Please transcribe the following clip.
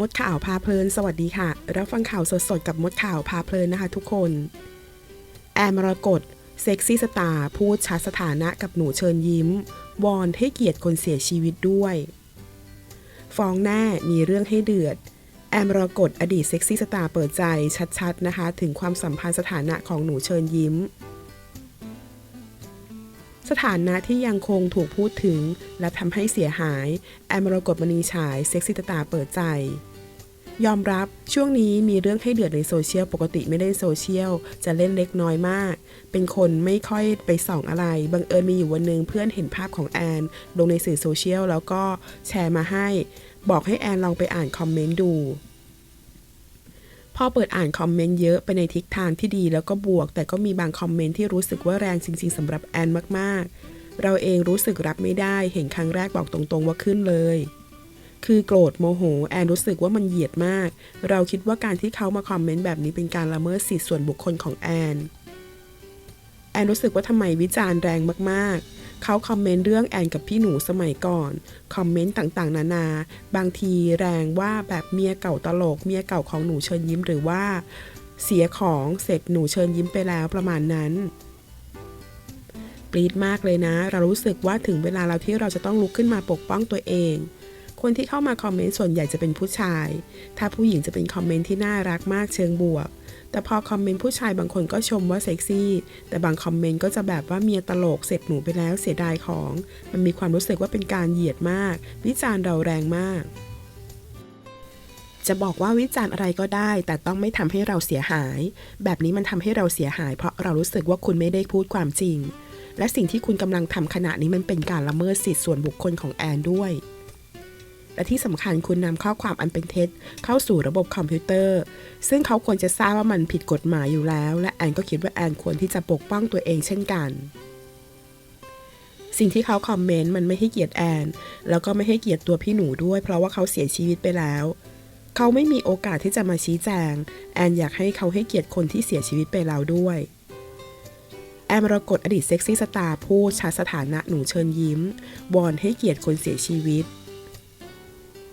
มดข่าวพาเพลิน สวัสดีค่ะ รับฟังข่าวสดๆ กับมดข่าวพาเพลินนะคะทุกคน แอมรกตเซ็กซี่สตาร์พูดชัดสถานะกับหนูเชิญยิ้ม วอนให้เกียรติคนเสียชีวิตด้วย ฟ้องแน่มีเรื่องให้เดือด แอมรกตอดีตเซ็กซี่สตาร์เปิดใจชัดๆนะคะ ถึงความสัมพันธ์สถานะของหนูเชิญยิ้ม สถานะที่ยังคงถูกพูดถึงและทำให้เสียหาย แอมมรกตมณีฉายเซ็กซี่สตาร์เปิดใจ ยอมรับช่วงนี้มีเรื่องให้เดือดในโซเชียลปกติไม่เล่นโซเชียลจะเล่นเล็กน้อยมาก เป็นคนไม่ค่อยไปส่องอะไร บังเอิญมีอยู่วันหนึ่งเพื่อนเห็นภาพของแอน ลงในสื่อโซเชียลแล้วก็แชร์มาให้ บอกให้แอนลองไปอ่านคอมเมนต์ดูพอเปิดอ่านคอมเมนต์เยอะไปในทิศทางที่ดีแล้วก็บวก แต่ก็มีบางคอมเมนต์ที่รู้สึกว่าแรงจริง ๆสำหรับแอนมากๆ เราเองรู้สึกรับไม่ได้เห็นครั้งแรกบอกตรงๆว่าขึ้นเลย คือโกรธโมโห แอนรู้สึกว่ามันเหยียดมาก เราคิดว่าการที่เขามาคอมเมนต์แบบนี้เป็นการละเมิดสิทธิส่วนบุคคลของแอน แอนรู้สึกว่าทำไมวิจารณ์แรงมากๆ เขาคอมเมนต์เรื่องแอนกับพี่หนูสมัยก่อน คอมเมนต์ต่างๆ นานา บางทีแรงว่าแบบเมียเก่าตลก เมียเก่าของหนูเชิญยิ้มหรือว่า เสียของเสร็จหนูเชิญยิ้มไปแล้วประมาณนั้นปรีดมากเลยนะ เรารู้สึกว่าถึงเวลาเราที่เราจะต้องลุกขึ้นมาปกป้องตัวเอง คนที่เข้ามาคอมเมนต์ส่วนใหญ่จะเป็นผู้ชาย ถ้าผู้หญิงจะเป็นคอมเมนต์ที่น่ารักมากเชิงบวก แต่พอคอมเมนต์ผู้ชายบางคนก็ชมว่าเซ็กซี่ แต่บางคอมเมนต์ก็จะแบบว่าเมียตลกเสร็จหนูไปแล้วเสียดายของ มันมีความรู้สึกว่าเป็นการเหยียดมาก วิจารณ์เราแรงมากจะบอกว่าวิจารณ์อะไรก็ได้ แต่ต้องไม่ทำให้เราเสียหาย แบบนี้มันทำให้เราเสียหาย เพราะเรารู้สึกว่าคุณไม่ได้พูดความจริง และสิ่งที่คุณกำลังทำขณะนี้มันเป็นการละเมิดสิทธิส่วนบุคคลของแอนด้วย และที่สำคัญคุณนำข้อความอันเป็นเท็จ เข้าสู่ระบบคอมพิวเตอร์ ซึ่งเขาควรจะทราบว่ามันผิดกฎหมายอยู่แล้ว และแอนก็คิดว่าแอนควรที่จะปกป้องตัวเองเช่นกัน สิ่งที่เขาคอมเมนต์มันไม่ให้เกียรติแอน แล้วก็ไม่ให้เกียรติตัวพี่หนูด้วย เพราะว่าเขาเสียชีวิตไปแล้ว เขาไม่มีโอกาสที่จะมาชี้แจง แอนอยากให้เขาให้เกียรติคนที่เสียชีวิตไปแล้วด้วยแอมมรกตอดีตเซ็กซี่สตาร์พูดชัดสถานะหนูเชิญยิ้มวอนให้เกียรติคนเสียชีวิต